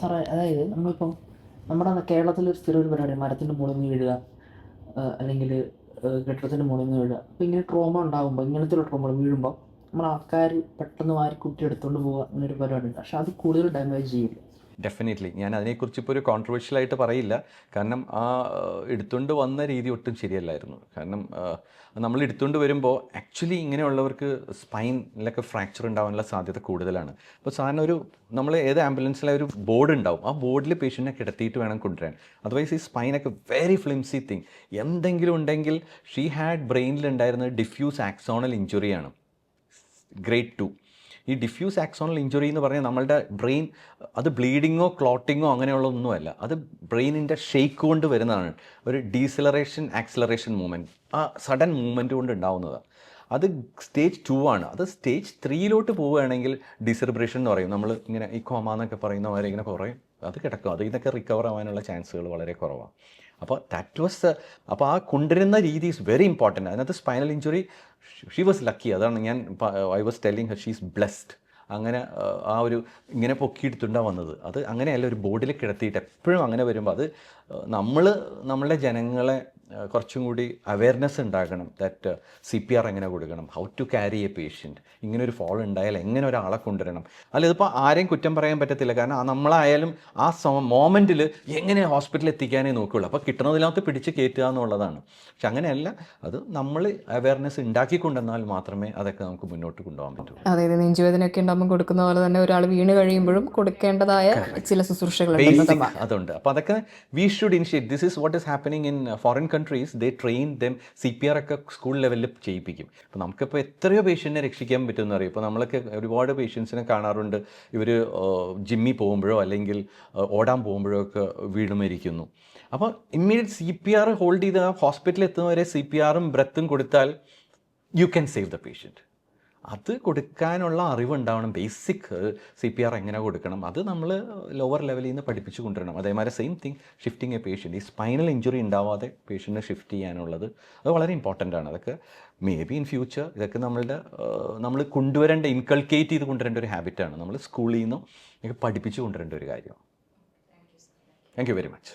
സാറേ അതായത് നമ്മളിപ്പം നമ്മുടെ കേരളത്തിൽ ഒരു സ്ഥിരം ഒരു പരിപാടി മരത്തിന്റെ മുകളിൽ നിന്ന് വീഴുക അല്ലെങ്കിൽ കെട്ടിടത്തിന്റെ മുകളിൽ നിന്ന് വീഴുക. അപ്പോൾ ഇങ്ങനെ ട്രോമ ഉണ്ടാകുമ്പോൾ ഇങ്ങനത്തെ ഒരു ട്രോമ വീഴുമ്പോൾ നമ്മൾ ആൾക്കാർ പെട്ടെന്ന് വാരി കുട്ടി എടുത്തുകൊണ്ട് പോകുക അങ്ങനൊരു പരിപാടി ഉണ്ട്. പക്ഷെ അത് കൂടുതൽ ഡാമേജ് ചെയ്യില്ല. ഡെഫിനറ്റ്ലി ഞാൻ അതിനെക്കുറിച്ച് ഇപ്പോൾ ഒരു കോൺട്രവേഴ്ഷ്യൽ ആയിട്ട് പറയില്ല. കാരണം ആ എടുത്തുകൊണ്ട് വന്ന രീതി ഒട്ടും ശരിയല്ലായിരുന്നു. കാരണം നമ്മൾ എടുത്തുകൊണ്ട് വരുമ്പോൾ ആക്ച്വലി ഇങ്ങനെയുള്ളവർക്ക് സ്പൈനിലൊക്കെ ഫ്രാക്ചർ ഉണ്ടാവാനുള്ള സാധ്യത കൂടുതലാണ്. അപ്പോൾ സാധാരണ ഒരു നമ്മൾ ഏത് ആംബുലൻസിലെ ഒരു ബോർഡ് ഉണ്ടാവും. ആ ബോർഡിൽ പേഷ്യന്റിനെ കിടത്തിയിട്ട് വേണം കൊണ്ടുവരാൻ. അതർവൈസ് ഈ സ്പൈനൊക്കെ വെരി ഫ്ലിംസി തിങ് എന്തെങ്കിലും ഉണ്ടെങ്കിൽ ഷീ ഹാഡ് ബ്രെയിനിൽ ഉണ്ടായിരുന്ന ഡിഫ്യൂസ് ആക്സോണൽ ഇഞ്ചുറിയാണ് ഗ്രേഡ് ടു ഈ ഡിഫ്യൂസ് ആക്സോണൽ ഇഞ്ചുറി എന്ന് പറഞ്ഞാൽ നമ്മളുടെ ബ്രെയിൻ അത് ബ്ലീഡിങ്ങോ ക്ലോട്ടിങ്ങോ അങ്ങനെയുള്ളതൊന്നുമല്ല. അത് ബ്രെയിനിന്റെ ഷെയ്ക്ക് കൊണ്ട് വരുന്നതാണ്. ഒരു ഡീസിലറേഷൻ ആക്സിലറേഷൻ മൂവ്മെന്റ് ആ സഡൻ മൂവ്മെന്റ് കൊണ്ട് ഉണ്ടാവുന്നതാണ്. അത് സ്റ്റേജ് ടു ആണ്. അത് സ്റ്റേജ് ത്രീയിലോട്ട് പോവുകയാണെങ്കിൽ ഡിസർബ്രേഷൻ എന്ന് പറയും. നമ്മൾ ഇങ്ങനെ ഈ കോമ എന്നൊക്കെ പറയുന്ന പോലെ ഇങ്ങനെ കുറേ അത് കിടക്കും. അത് ഇതൊക്കെ റിക്കവർ ആവാനുള്ള ചാൻസുകൾ വളരെ കുറവാണ്. അപ്പോൾ ദാറ്റ് വാസ് അപ്പോൾ ആ കൊണ്ടുവരുന്ന രീതി ഈസ് വെരി ഇമ്പോർട്ടന്റ് അതിനകത്ത് spinal injury she was lucky അതാണ് ഞാൻ I was telling her she's blessed അങ്ങനെ ആ, ഒരു ഇങ്ങനെ പൊക്കിയെടുത്തുണ്ടാണ് വന്നത്. അത് അങ്ങനെയല്ല ഒരു ബോർഡിൽ കിടത്തിയിട്ട് എപ്പോഴും അങ്ങനെ വരുമ്പോൾ അത് നമ്മൾ നമ്മളുടെ ജനങ്ങളെ കുറച്ചും കൂടി അവയർനെസ് ഉണ്ടാകണം ദാറ്റ് സി പി ആർ എങ്ങനെ കൊടുക്കണം? How to carry a patient ഇങ്ങനെ ഒരു ഫോൾ ഉണ്ടായാൽ എങ്ങനെ ഒരാളെ കൊണ്ടുവരണം? അല്ല ഇതിപ്പോൾ ആരെയും കുറ്റം പറയാൻ പറ്റത്തില്ല. കാരണം ആ നമ്മളായാലും ആ മോമെന്റിൽ എങ്ങനെ ഹോസ്പിറ്റലിൽ എത്തിക്കാനേ നോക്കുകയുള്ളൂ. അപ്പോൾ കിട്ടുന്നതിനകത്ത് പിടിച്ച് കയറ്റുക എന്നുള്ളതാണ്. പക്ഷെ അങ്ങനെയല്ല. അത് നമ്മൾ അവയർനെസ് ഉണ്ടാക്കിക്കൊണ്ടെന്നാൽ മാത്രമേ അതൊക്കെ നമുക്ക് മുന്നോട്ട് കൊണ്ടുപോകാൻ പറ്റൂ. അതായത് നെഞ്ചുവേദനയൊക്കെ ഉണ്ടാകുമ്പോൾ കൊടുക്കുന്ന പോലെ തന്നെ ഒരാൾ വീണ് കഴിയുമ്പോഴും കൊടുക്കേണ്ടതായ ചില ശുശ്രൂഷകൾ അതുണ്ട്. അപ്പോൾ അതൊക്കെ we should initiate this is what is happening in foreign countries they train them C P R ഒക്കെ സ്കൂൾ ലെവലിൽ ചെയ്യിപ്പിക്കും. അപ്പോൾ നമുക്കിപ്പോൾ എത്രയോ പേഷ്യന്റിനെ രക്ഷിക്കാൻ പറ്റുമെന്ന് അറിയാം. ഇപ്പോൾ നമ്മളൊക്കെ ഒരുപാട് പേഷ്യൻസിനെ കാണാറുണ്ട്. ഇവർ ജിമ്മിൽ പോകുമ്പോഴോ അല്ലെങ്കിൽ ഓടാൻ പോകുമ്പോഴോ ഒക്കെ വീണ് മരിക്കുന്നു. അപ്പോൾ immediate C P R hold ചെയ്ത് ഹോസ്പിറ്റലിൽ എത്തുന്നവരെ സി പി ആറും ബ്രത്തും കൊടുത്താൽ you can save the patient അത് കൊടുക്കാനുള്ള അറിവുണ്ടാവണം. ബേസിക് സി പി ആർ എങ്ങനെ കൊടുക്കണം? അത് നമ്മൾ ലോവർ ലെവലിൽ നിന്ന് പഠിപ്പിച്ചു കൊണ്ടുവരണം. അതേമാതിരി same thing shifting a patient ഈ സ്പൈനൽ ഇഞ്ചുറി ഉണ്ടാവാതെ പേഷ്യന്റിനെ ഷിഫ്റ്റ് ചെയ്യാനുള്ളത് അത് വളരെ ഇമ്പോർട്ടന്റ് ആണ്. അതൊക്കെ മേ ബി ഇൻ ഫ്യൂച്ചർ ഇതൊക്കെ നമ്മളുടെ നമ്മൾ കൊണ്ടുവരേണ്ട ഇൻകൾക്കേറ്റ് ചെയ്ത് കൊണ്ടുവരേണ്ട ഒരു ഹാബിറ്റാണ് നമ്മൾ സ്കൂളിൽ നിന്നും പഠിപ്പിച്ചു കൊണ്ടുവരേണ്ട ഒരു കാര്യമാണ് താങ്ക് യു വെരി മച്ച്